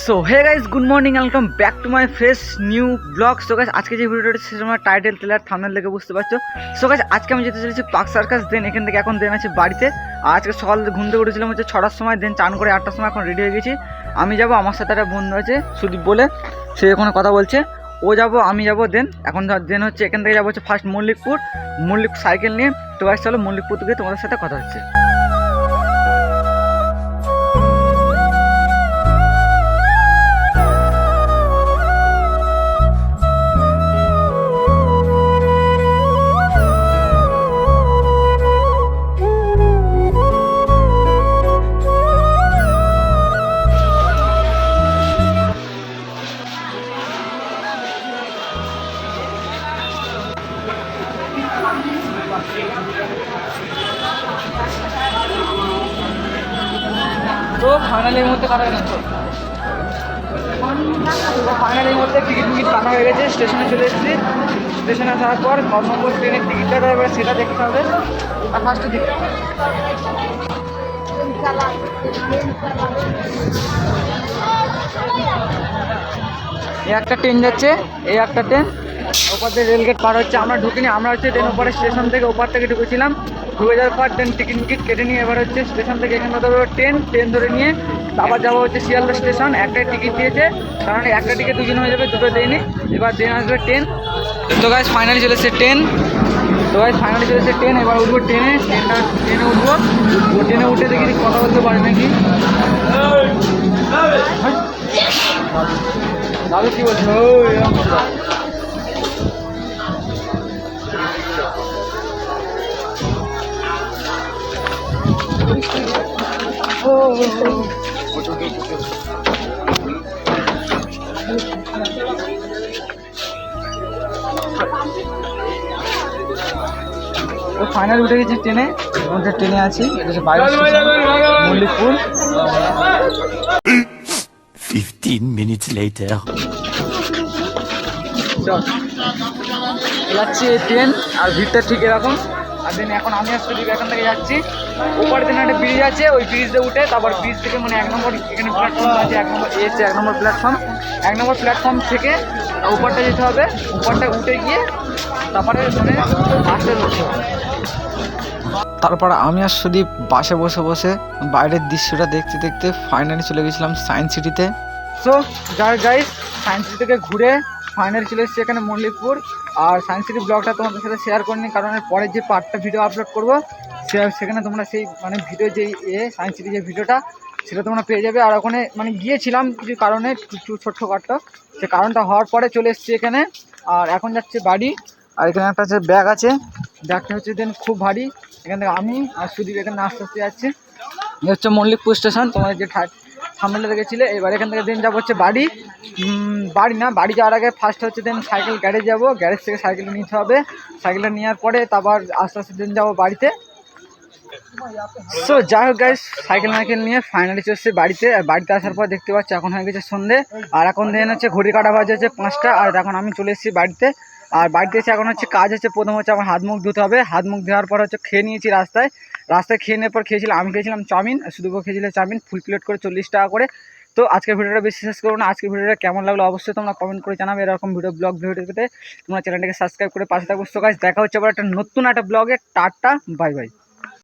So hey guys good morning welcome back to my fresh new blog so guys আজকে যে ভিডিওটা সে তোমার title trailer thumbnail দেখে বুঝতে পারছ? সো গাইস আজকে আমি যেতে চলেছি পার্ক সার্কাস দেন এখান থেকে এখন দেন আছে বাড়িতে। আর আজকে সকাল ঘুম থেকে উঠেছিলাম হচ্ছে ছটার সময় দেন চান করে আটটার সময় এখন রেডি হয়ে গেছি। আমি যাব, আমার সাথে একটা বন্ধু আছে, সুদীপ বলে। সে ওখানে কথা বলছে। ও যাব, আমি যাব দেন এখন দেন হচ্ছে এখান থেকে যাব হচ্ছে ফার্স্ট মল্লিকপুর। মল্লিক সাইকেল নিয়ে। তো গাইস চলো মল্লিকপুর থেকে তোমাদের সাথে কথা হচ্ছে। তো ফাইনালের মধ্যে কাটা গেছে ফাইনালি এই মুহূর্তে টিকিট টিকিট কাটা হয়ে গেছে স্টেশনে চলে এসেছি। স্টেশনে আসার পর ক নম্বর ট্রেনের টিকিটটা এবার সেটা দেখতে হবে। আর ফার্স্টে দিকে এই একটা ট্রেন যাচ্ছে, এই একটা ট্রেন ওপার দিয়ে রেলগেট পার হচ্ছে আমরা ঢুকিনি আমরা হচ্ছে ট্রেন ওপারে স্টেশন থেকে ওপার থেকে ঢুকেছিলাম। ঢুকে যাওয়ার পর ট্রেন টিকিট টিকিট কেটে নিয়ে এবার হচ্ছে স্টেশন থেকে এখানে ধরো ট্রেন ট্রেন ধরে নিয়ে আবার যাব হচ্ছে শিয়ালদা স্টেশন একটাই টিকিট দিয়েছে কারণ একটা টিকিট দুজন হয়ে যাবে দুটো দেয়নি এবার ট্রেন আসবে ট্রেন তো গাছ ফাইনালি চলে এসেছে ট্রেন তো গাছ ফাইনালি চলে এসেছে ট্রেন এবার উঠবো ট্রেনে ট্রেনটা ট্রেনে উঠবো। ট্রেনে উঠে দেখি কথা বলতে পারি নাকি দাদু কি বলছো? তো ফাইনাল উঠে গেছি ট্রেনে মধ্যে ট্রেনে আছি এটা হচ্ছে বাইরে মল্লিকপুর। 15 minutes later. চল যাচ্ছি এই ট্রেন আর ভিড়টা ঠিক এরকম। আর দেন এখন আমি আসছি এখান থেকে যাচ্ছি। ওপারে দিন একটা ব্রিজ আছে ওই ব্রিজে উঠে তারপর ব্রিজ থেকে মানে এক নম্বর এখানে প্ল্যাটফর্ম আছে এক নম্বর এ হচ্ছে এক নম্বর প্ল্যাটফর্ম এক নম্বর প্ল্যাটফর্ম থেকে ওপারটা যেতে হবে ওপারটা উঠে গিয়ে তারপরে মানে বাসে হবে তারপর আমি আর সুদীপ বাসে বসে বসে বাইরের দৃশ্যটা দেখতে দেখতে ফাইনালি চলে গেছিলাম সায়েন্স সিটিতে সো যাই গাইস সায়েন্স সিটি থেকে ঘুরে ফাইনালি চলে এসেছি এখানে মল্লিকপুর আর সায়েন্স সিটি ব্লগটা তোমাদের সাথে শেয়ার করিনি, কারণ এর পরে যে পার্টটা ভিডিও আপলোড করব সেখানে তোমরা সেই মানে ভিডিও যেই এ সায়েন্স সিটি যে ভিডিওটা সেটা তোমরা পেয়ে যাবে। আর ওখানে মানে গিয়েছিলাম কিছু কারণে কিছু ছোট্টখাট্ট সে কারণটা হওয়ার পরে চলে এসেছি এখানে। আর এখন যাচ্ছে বাড়ি। আর এখানে একটা হচ্ছে ব্যাগ আছে। ব্যাগটা হচ্ছে দেন খুব ভারী। এখান থেকে আমি আর সুদীপ এখানে আস্তে আস্তে যাচ্ছি। হচ্ছে মল্লিকপুর স্টেশন তোমাদের যে সামনে দেখেছিলে এবার এখান থেকে দেন যাব হচ্ছে বাড়ি। বাড়ি না, বাড়ি যাওয়ার আগে ফার্স্ট হচ্ছে দেন সাইকেল গ্যারেজ যাব। গ্যারেজ থেকে সাইকেল নিতে হবে। সাইকেলটা নেওয়ার পরে তারপর আস্তে আস্তে দেন যাব বাড়িতে। সো যাই হোক গাইস সাইকেল মাইকেল নিয়ে ফাইনালি চলে এসেছি বাড়িতে। আর বাড়িতে আসার পর দেখতে পাচ্ছি এখন হয়ে গেছে সন্ধে। আর এখন দেন হচ্ছে ঘড়ি কাটা বাজে হচ্ছে পাঁচটা। আর এখন আমি চলে এসেছি বাড়িতে। আর বাড়িতে এসে এখন হচ্ছে কাজ হচ্ছে, প্রথম হচ্ছে আমার হাত মুখ ধুতে হবে। হাত মুখ ধোয়ার পর হচ্ছে খেয়ে নিয়েছি রাস্তায়। রাস্তায় খেয়ে নেওয়ার পর খেয়েছিলাম আমি খেয়েছিলাম চাউমিন শুধুবো শুধু খেয়েছিল চাউমিন ফুল প্লেট করে চল্লিশ টাকা করে। তো আজকের ভিডিওটা বেশি শেষ করব না আজকের ভিডিওটা কেমন লাগল অবশ্যই তোমরা কমেন্ট করে জানাবে। এরকম ভিডিও ব্লগ ভিডিও পেতে তোমরা চ্যানেলটাকে সাবস্ক্রাইব করে পাশে থাকব সো guys, দেখা হচ্ছে আবার একটা নতুন একটা ব্লগে টাটা বাই বাই